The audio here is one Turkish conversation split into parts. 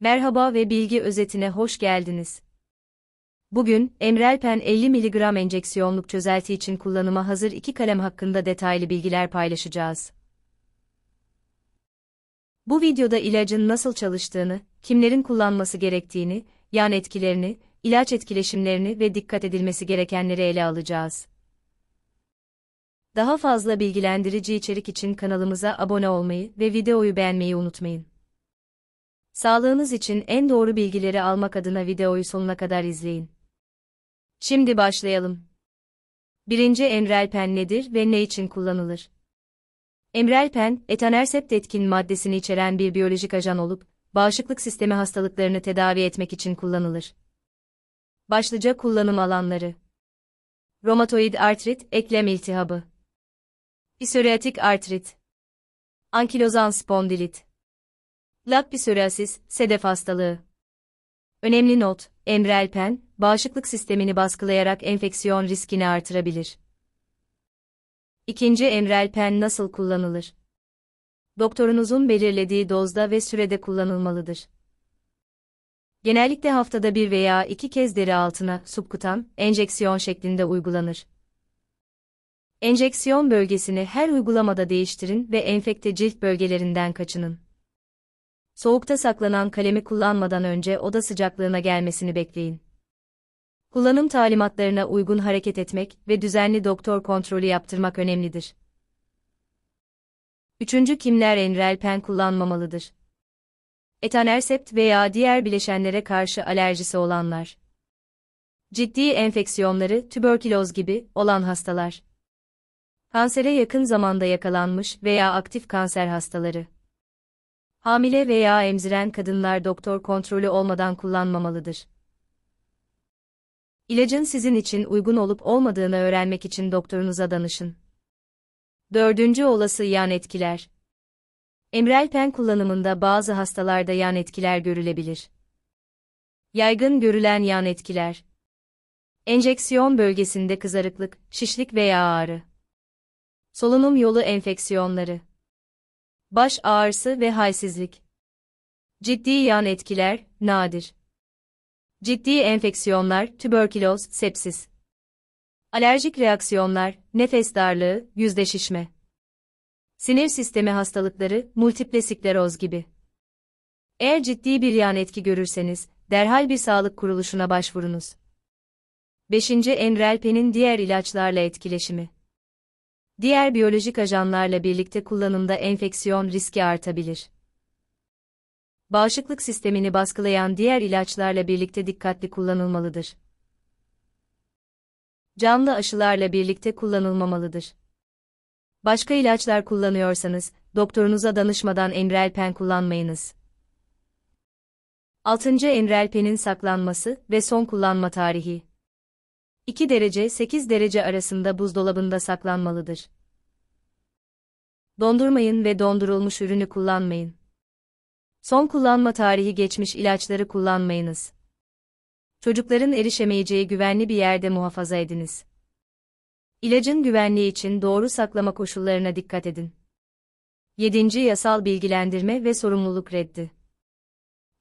Merhaba ve bilgi özetine hoş geldiniz. Bugün, Emrelpen 50 mg enjeksiyonluk çözelti için kullanıma hazır iki kalem hakkında detaylı bilgiler paylaşacağız. Bu videoda ilacın nasıl çalıştığını, kimlerin kullanması gerektiğini, yan etkilerini, ilaç etkileşimlerini ve dikkat edilmesi gerekenleri ele alacağız. Daha fazla bilgilendirici içerik için kanalımıza abone olmayı ve videoyu beğenmeyi unutmayın. Sağlığınız için en doğru bilgileri almak adına videoyu sonuna kadar izleyin. Şimdi başlayalım. Birinci Emrelpen nedir ve ne için kullanılır? Emrelpen, etanersept etkin maddesini içeren bir biyolojik ajan olup, bağışıklık sistemi hastalıklarını tedavi etmek için kullanılır. Başlıca kullanım alanları Romatoid artrit, eklem iltihabı Psoriatik artrit Ankilozan spondilit Lat psoriasis, sedef hastalığı. Önemli not, emrelpen, bağışıklık sistemini baskılayarak enfeksiyon riskini artırabilir. İkinci emrelpen nasıl kullanılır? Doktorunuzun belirlediği dozda ve sürede kullanılmalıdır. Genellikle haftada bir veya iki kez deri altına subkutan enjeksiyon şeklinde uygulanır. Enjeksiyon bölgesini her uygulamada değiştirin ve enfekte cilt bölgelerinden kaçının. Soğukta saklanan kalemi kullanmadan önce oda sıcaklığına gelmesini bekleyin. Kullanım talimatlarına uygun hareket etmek ve düzenli doktor kontrolü yaptırmak önemlidir. Üçüncü kimler enrelpen kullanmamalıdır? Etanersept veya diğer bileşenlere karşı alerjisi olanlar. Ciddi enfeksiyonları, tüberküloz gibi olan hastalar. Kansere yakın zamanda yakalanmış veya aktif kanser hastaları. Hamile veya emziren kadınlar doktor kontrolü olmadan kullanmamalıdır. İlacın sizin için uygun olup olmadığını öğrenmek için doktorunuza danışın. Dördüncü olası yan etkiler. Emrelpen kullanımında bazı hastalarda yan etkiler görülebilir. Yaygın görülen yan etkiler. Enjeksiyon bölgesinde kızarıklık, şişlik veya ağrı. Solunum yolu enfeksiyonları baş ağrısı ve halsizlik. Ciddi yan etkiler, nadir. Ciddi enfeksiyonlar, tüberküloz, sepsis. Alerjik reaksiyonlar, nefes darlığı, yüzde şişme. Sinir sistemi hastalıkları, multiple skleroz gibi. Eğer ciddi bir yan etki görürseniz, derhal bir sağlık kuruluşuna başvurunuz. 5. Enrelpen'in diğer ilaçlarla etkileşimi. Diğer biyolojik ajanlarla birlikte kullanımda enfeksiyon riski artabilir. Bağışıklık sistemini baskılayan diğer ilaçlarla birlikte dikkatli kullanılmalıdır. Canlı aşılarla birlikte kullanılmamalıdır. Başka ilaçlar kullanıyorsanız, doktorunuza danışmadan Enrelpen kullanmayınız. 6. Enrelpen'in saklanması ve son kullanma tarihi 2 derece 8 derece arasında buzdolabında saklanmalıdır. Dondurmayın ve dondurulmuş ürünü kullanmayın. Son kullanma tarihi geçmiş ilaçları kullanmayınız. Çocukların erişemeyeceği güvenli bir yerde muhafaza ediniz. İlacın güvenliği için doğru saklama koşullarına dikkat edin. 7. Yasal bilgilendirme ve sorumluluk reddi.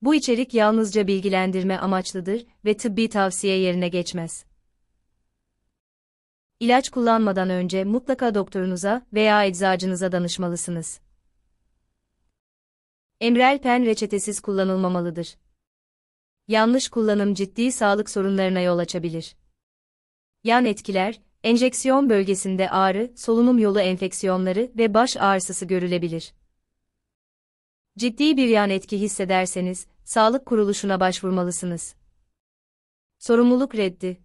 Bu içerik yalnızca bilgilendirme amaçlıdır ve tıbbi tavsiye yerine geçmez. İlaç kullanmadan önce mutlaka doktorunuza veya eczacınıza danışmalısınız. Emrelpen reçetesiz kullanılmamalıdır. Yanlış kullanım ciddi sağlık sorunlarına yol açabilir. Yan etkiler, enjeksiyon bölgesinde ağrı, solunum yolu enfeksiyonları ve baş ağrısı görülebilir. Ciddi bir yan etki hissederseniz, sağlık kuruluşuna başvurmalısınız. Sorumluluk reddi